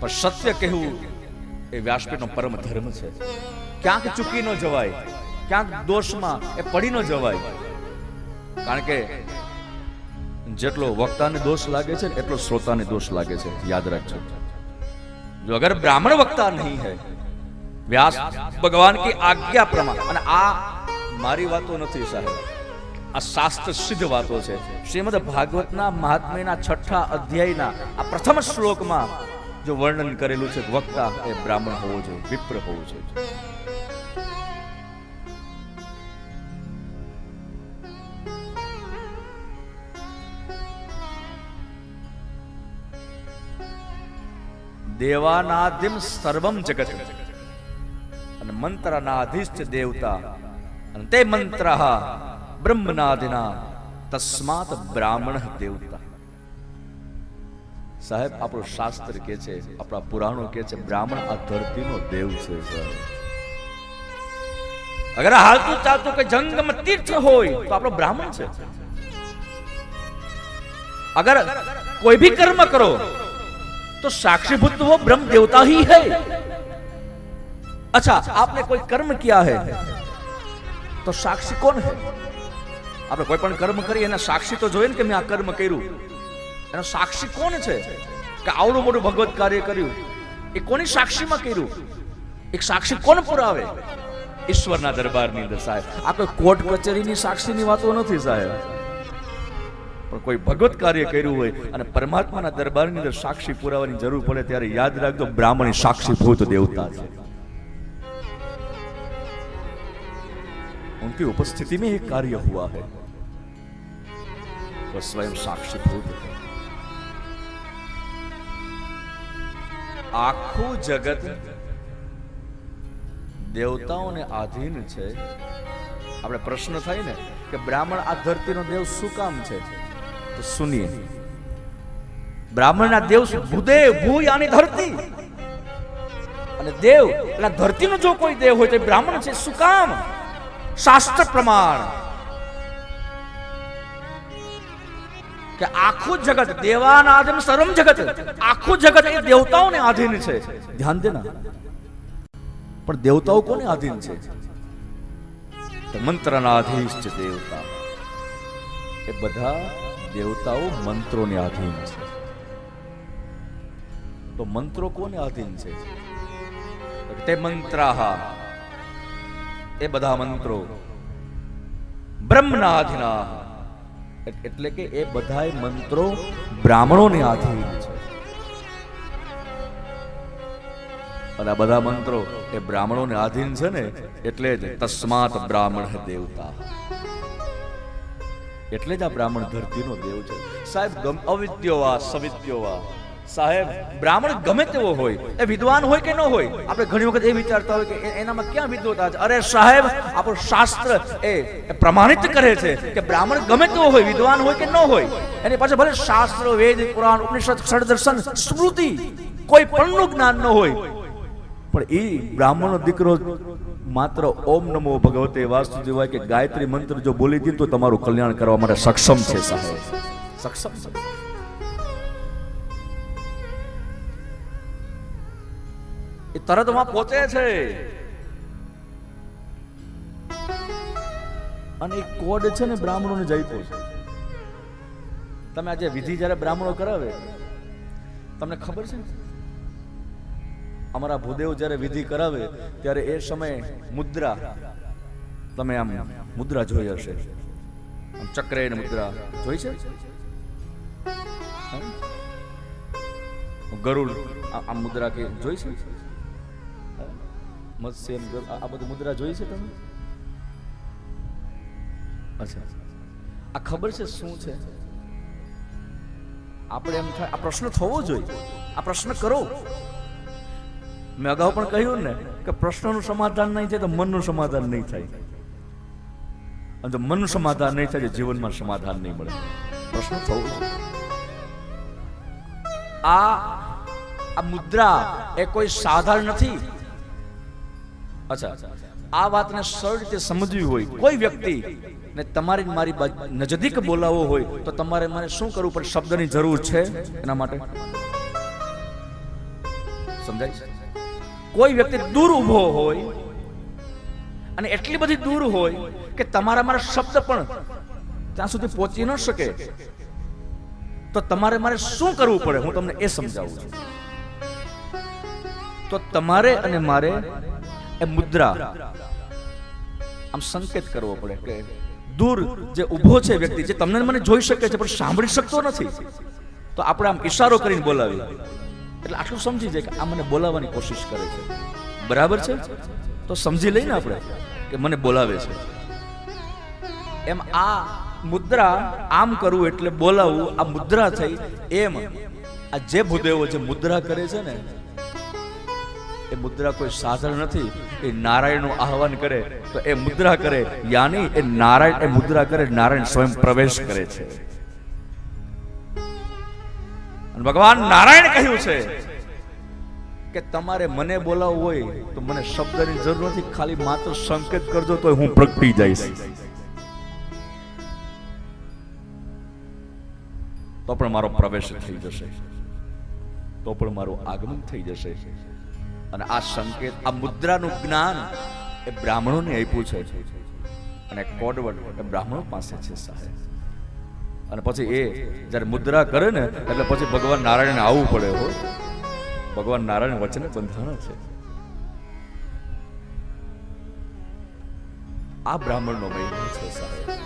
પણ સત્ય કહેવું એ વ્યાસપીઠનો પરમ ધર્મ છે. ક્યાંક ચૂકી ન જવાય, ક્યાંક દોષમાં એ પડી ન જવાય. કારણ કે જેટલો વક્તાને દોષ લાગે છે એટલો શ્રોતાને દોષ લાગે છે. યાદ રાખજો. જો અગર બ્રાહ્મણ વક્તા નહીં હે વ્યાસ ભગવાન કી આજ્ઞા પ્રમાણ, અને આ મારી વાતો નથી સાહેબ. આ શાસ્ત્ર સિદ્ધ વાતો છે. શ્રીમદ ભાગવતના મહાત્મ્યના છઠ્ઠા અધ્યાયના આ પ્રથમ શ્લોકમાં જો વર્ણન કરેલું છે વક્તા એ બ્રાહ્મણ હોવો જોઈએ, વિપ્ર હોવો જોઈએ. દેવાનાદિમ સર્વમ જગત. અને મંત્રનાધિષ્ઠ દેવતા. અને તે મંત્ર બ્રહ્મનાદિના તસ્માત બ્રાહ્મણ દેવતા. સાહેબ આપણું શાસ્ત્ર કે છે આપણા પુરાણો કે છે બ્રાહ્મણ આ ધરતીનો દેવ છે સાહેબ અગર હાલતું ચાલતું કે જંગમ તીર્થ હોય તો આપણો બ્રાહ્મણ છે अगर कोई भी कर्म करो तो साक्षीभूत वो ब्रह्म देवता ही है अच्छा आपने कोई कर्म किया है તો સાક્ષી કોણ છે આપણે કોઈ પણ કર્મ કરીએ એના સાક્ષી તો જોઈએ ને કે મેં આ કર્મ કર્યું એનો સાક્ષી કોણ છે કે આવડું મોટું ભગવત કાર્ય કર્યું એ કોની સાક્ષીમાં કર્યું એક સાક્ષી કોણ પુરાવે ઈશ્વરના દરબારની અંદર સાહેબ આ કોઈ કોર્ટ કચેરીની સાક્ષીની વાતો નથી સાહેબ પણ કોઈ ભગવત કાર્ય કર્યું હોય અને પરમાત્માના દરબારની અંદર સાક્ષી પુરાવાની જરૂર પડે ત્યારે યાદ રાખજો બ્રાહ્મણ સાક્ષીભૂત દેવતા છે उनकी उपस्थिति में एक कार्य हुआ है तो स्वयं साक्षीभूत है આખું જગત દેવતાઓને આધીન છે. આપણે પ્રશ્ન થાય ને કે બ્રાહ્મણ આ ધરતીનો દેવ શું કામ છે? તો સુનિએ. બ્રાહ્મણના દેવ? ભૂદેવ ભૂ યાની ધરતી. અને દેવ, એટલે ધરતીનો જો કોઈ દેવ હોય તો બ્રાહ્મણ છે, શું કામ? શાસ્ત્ર પ્રમાણ. કે આખું જગત દેવાના આધીન સર્વમ જગત આખું જગત એ દેવતાઓને આધીન છે. ધ્યાન દેના પણ દેવતાઓ કોને આધીન છે? તો મંત્રના અધીષ્ટ દેવતા. એ બધા દેવતાઓ મંત્રોને આધીન છે. તો મંત્રો કોને આધીન છે? તે મંત્રાહા. એ બધા મંત્રો બ્રહ્મના એટ- એટલે કે એ બધાય મંત્રો બ્રાહ્મણોને આધીન છે. અને આ બધા મંત્રો એ બ્રાહ્મણોને આધીન છે ને, એટલે જ તસ્માત બ્રાહ્મણ દેવતા. એટલે જ આ બ્રાહ્મણ ધરતીનો દેવ છે. સાહેબ અવિદ્યો વા સવિદ્યો વા સાહેબ, બ્રાહ્મણ ગમે તેવો હોય, એ વિદ્વાન હોય કે ન હોય, આપણે ઘણી વખત એ વિચારતા હોય કે એનામાં ક્યાં વિદ્વતા છે? અરે સાહેબ, આપણું શાસ્ત્ર એ પ્રમાણિત કરે છે કે બ્રાહ્મણ ગમે તેવો હોય, વિદ્વાન હોય કે ન હોય, એની પાછળ ભલે શાસ્ત્ર, વેદ, પુરાણ, ઉપનિષદ, ષડદર્શન, સ્મૃતિ કોઈ પણનું જ્ઞાન ન હોય, પણ એ બ્રાહ્મણનો દીકરો માત્ર ઓમ નમો ભગવતે વાસુદેવાય કે ગાયત્રી મંત્ર જો બોલી દીધું તો તમારું કલ્યાણ કરવા માટે સક્ષમ છે સાહેબ. સક્ષમ એ તરતમાં પહોંચે છે. અને એ કોડ છે ને બ્રાહ્મણોને જઈતો છે. તમે આજે વિધિ જ્યારે બ્રાહ્મણો કરાવે, તમને ખબર છે અમારા ભૂદેવ જ્યારે વિધિ કરાવે, ત્યારે એ સમયે મુદ્રા, તમે આમ મુદ્રા જોઈ હશે. આમ ચક્રે મુદ્રા જોઈ છે? ગરુડ, આ મુદ્રા કે જોઈ છે? મત્સ્ય આ બધું મુદ્રા જોઈ છે તમે? અચ્છા આ ખબર છે શું છે? આપણે એમ થાય, આ પ્રશ્ન થવો જોઈએ. આ પ્રશ્ન કરો. મેં અગાઉ પણ કહ્યું ને કે પ્રશ્નનું સમાધાન નહીં થાય તો મનનું સમાધાન નહીં થાય. અને જો મનનું સમાધાન નહીં થાય તો જીવનમાં સમાધાન નહીં મળે. પ્રશ્ન થવો જોઈએ. આ આ મુદ્રા એ કોઈ સાધારણ નથી. અચ્છા. આ વાતને સરળ રીતે સમજવી હોય, કોઈ વ્યક્તિ ને તમારી મારી નજદીક બોલાવવો હોય, તો તમારે મને શું કરવું પડે? શબ્દની જરૂર છે એના માટે. સમજાય? કોઈ વ્યક્તિ દૂર ઊભો હોય અને એટલી બધી દૂર હોય કે તમારા મારા શબ્દ પણ ત્યાં સુધી પહોંચી ન શકે, તો તમારે મારે શું કરવું પડે? હું તમને એ સમજાવું છું. તો તમારે અને મારે એ મુદ્રા. આમ સંકેત કરવો પડે કે દૂર જે ઊભો છે વ્યક્તિ, જે તમને મને જોઈ શકે છે, પણ સાંભળી શકતો નથી. તો આપણે આમ ઈશારો કરીને બોલાવી એટલે આટલું સમજી જાય કે આ મને બોલાવવાની કોશિશ કરે છે. બરાબર છે? તો સમજી લઈને આપણે કે મને બોલાવે છે. એમ આ મુદ્રા આમ કરવું એટલે બોલાવવું, આ મુદ્રા થઈ, એમ આ જે ભૂદેવો જે મુદ્રા કરે છે ને, એ મુદ્રા કોઈ સાધન નથી. એ નારાયણનું આહવાન કરે, તો એ મુદ્રા કરે. યાની એ નારાયણ, એ મુદ્રા કરે, નારાયણ સ્વયં પ્રવેશ કરે છે. ભગવાન નારાયણ કહ્યું છે કે તમારે મને બોલાવવું હોય તો મને શબ્દની જરૂર નથી, ખાલી માત્ર સંકેત કરજો તો હું પ્રગટી જઈશ. તો પણ મારો પ્રવેશ થઈ જશે. તો પણ મારું આગમન થઈ જશે. અને આ સંકેત, આ મુદ્રાનું જ્ઞાન એ બ્રાહ્મણોને આપ્યું છે. અને કોડવડ એ બ્રાહ્મણો પાસે છે સાહેબ. અને પછી એ જ્યારે મુદ્રા કરે ને, એટલે પછી ભગવાન નારાયણને આવવું પડે હો. ભગવાન નારાયણ વચને બંધાણા છે. આ બ્રાહ્મણનો મહિમા છે સાહેબ.